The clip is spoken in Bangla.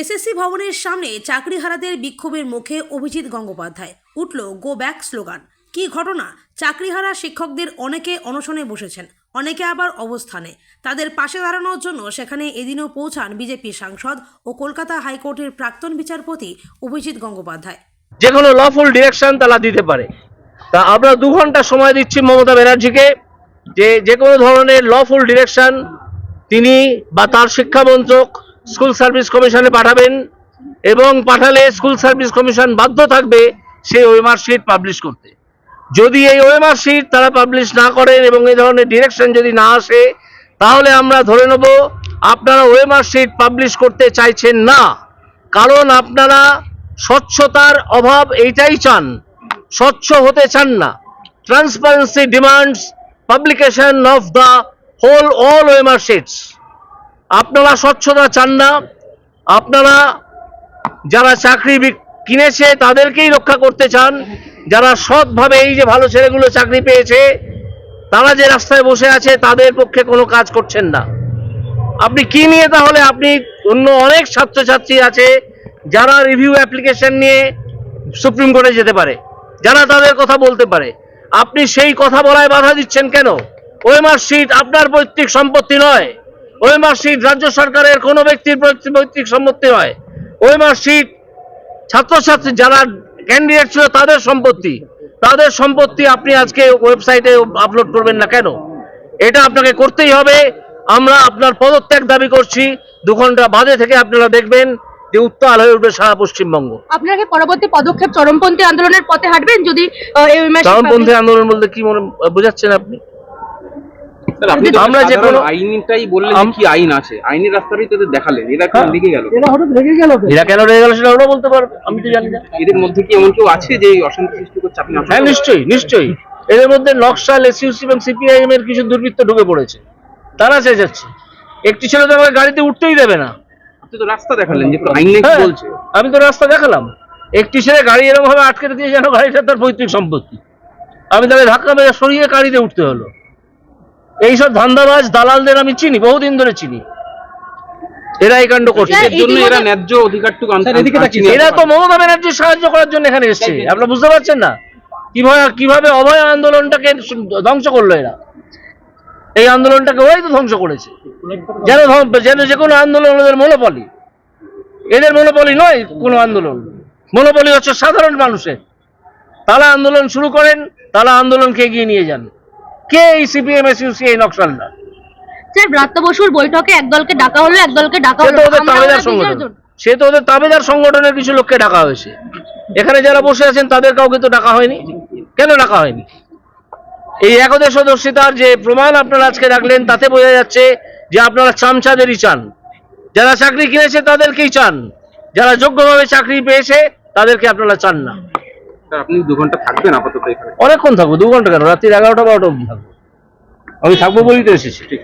এসএসসি ভবনের সামনে চাকরিহারাদের বিক্ষোভের মুখে অভিজিৎ গঙ্গোপাধ্যায়। উঠল গো ব্যাক স্লোগান। কী ঘটনা? চাকরিহারা শিক্ষকদের অনেকে অনশনে বসেছেন, অনেকে আবার অবস্থানে। তাদের পাশে দাঁড়ানোর জন্য সেখানে এদিনও পৌঁছান বিজেপি সাংসদ ও কলকাতা হাইকোর্টের প্রাক্তন বিচারপতি অভিজিৎ গঙ্গোপাধ্যায়। যে কোনো লফুল ডিরেকশন তারা দিতে পারে। তা আমরা দু ঘণ্টা সময় দিচ্ছি মমতা ব্যানার্জিকে যে যে কোনো ধরনের লফুল ডিরেকশন তিনি বা তার শিক্ষামন্ত্রক স্কুল সার্ভিস কমিশনে পাঠাবেন এবং পাঠালে স্কুল সার্ভিস কমিশন বাধ্য থাকবে সেই ওয়েমার শিট পাবলিশ করতে। যদি এই ওয়েমার শিট তারা পাবলিশ না করেন এবং এই ধরনের ডিরেকশন যদি না আসে, তাহলে আমরা ধরে নেব আপনারা ওয়েমার শিট পাবলিশ করতে চাইছেন না। কারণ আপনারা স্বচ্ছতার অভাব এইটাই চান, স্বচ্ছ হতে চান না। Transparency demands publication of the whole all ওয়েমার শিটস আপনারা স্বচ্ছতা চান না, আপনারা যারা চাকরি কিনেছে তাদেরকেই রক্ষা করতে চান, যারা সৎভাবে এই যে ভালো ছেলেগুলো চাকরি পেয়েছে, তারা যে রাস্তায় বসে আছে তাদের পক্ষে কোনো কাজ করছেন না। আপনি কি নিয়ে তাহলে আপনি অন্য অনেক ছাত্রছাত্রী আছে যারা রিভিউ অ্যাপ্লিকেশন নিয়ে সুপ্রিম কোর্টে যেতে পারে, যারা তাদের কথা বলতে পারে? আপনি সেই কথা বলায় বাধা দিচ্ছেন কেন? ওই মার্কশিট আপনার পৈতৃক সম্পত্তি নয়। ওই মার্কশিট রাজ্য সরকারের কোনো ব্যক্তির পৈতৃক সম্পত্তি নয়। ওই মার্কশিট ছাত্রছাত্রী যারা ক্যান্ডিডেট ছিল তাদের সম্পত্তি। তাদের সম্পত্তি আপনি আজকে ওয়েবসাইটে আপলোড করবেন না কেন? এটা আপনাকে করতেই হবে। আমরা আপনার পদত্যাগ দাবি করছি। দু ঘণ্টা বাদে থেকে আপনারা দেখবেন যে উত্তাল হয়ে উঠবে সারা পশ্চিমবঙ্গ। আপনাকে পরবর্তী পদক্ষেপ চরমপন্থী আন্দোলনের পথে হাঁটবেন? যদি চরমপন্থী আন্দোলন বলতে কি মনে বোঝাচ্ছেন আপনি? আমরা যে কোনো- আইনটাই কি আইন আছে আইনের রাস্তাটাই তো এদের দেখালেন এরা কেন হ্যাঁ। দিকে গেল? এরা কেন? রয়ে গেল সেটা ওরা বলতে পারবে আমি তো জানি না। এদের মধ্যে কি এমন কেউ আছে যে এই অশান্তি সৃষ্টি করছে? আপনি হ্যাঁ নিশ্চয়ই নিশ্চয়ই। এদের মধ্যে নকশাল এসইউসি এবং সিপিআইএম এর কিছু দুর্বৃত্ত ঢুকে পড়েছে। তারা চেঁচাচ্ছে একটি ছেলে তো আমাকে গাড়িতে উঠতেই দেবে না। আপনি তো রাস্তা দেখালেন যে আইন নাকি হ্যাঁ, বলছে? আমি তো রাস্তা দেখালাম। একটি ছেলে গাড়ি এরকম ভাবে আটকে দিয়ে যেন গাড়িটা তার পৈতৃক সম্পত্তি। আমি তাকে ধাক্কা মেরে সরিয়ে গাড়িতে উঠতে হলো। এইসব ধান্দাবাজ দালালদের আমি চিনি বহুদিন ধরে চিনি। এরা এই কাণ্ড করছে। এর জন্য এরা ন্যায্য অধিকারটুকু। এরা তো মমতা ব্যানার্জির সাহায্য করার জন্য এখানে এসছে। আপনারা বুঝতে পারছেন না? কীভাবে কীভাবে অভয় আন্দোলনটাকে ধ্বংস করল এরা? এই আন্দোলনটাকে ওরাই তো ধ্বংস করেছে। যেন যেন যে কোনো আন্দোলন ওদের মনোপলি এদের মনোপলি নয় কোনো আন্দোলন। মনোপলি হচ্ছে সাধারণ মানুষের। তারা আন্দোলন শুরু করেন তারা আন্দোলনকে এগিয়ে নিয়ে যান। কে এই সিপিএম এসইউসি এই নকশালরা স্যার ব্রাত্য বসুর বৈঠকে একদলকে ডাকা হলো একদলকে ডাকা হলো। ওদের তাবেদার সংগঠন। সে তো ওদের তাবেদার সংগঠনের কিছু লোককে ডাকা হয়েছে। এখানে যারা বসে আছেন তাদের কাউকে তো ডাকা হয়নি। কেন ডাকা হয়নি? এই যে প্রমাণ আপনারা আজকে রাখলেন তাতে বোঝা যাচ্ছে যে আপনারা চামচাদেরই চান। যারা চাকরি কিনেছে তাদেরকেই চান। যারা যোগ্যভাবে চাকরি পেয়েছে তাদেরকে আপনারা চান না। আপনি দু ঘণ্টা থাকবেন আপাতত এখানে। অনেকক্ষণ থাকব দু ঘণ্টা কেন? রাত্রি এগারোটা বারোটা অবধি থাকব। আমি থাকব বলেই তো এসেছি। ঠিক।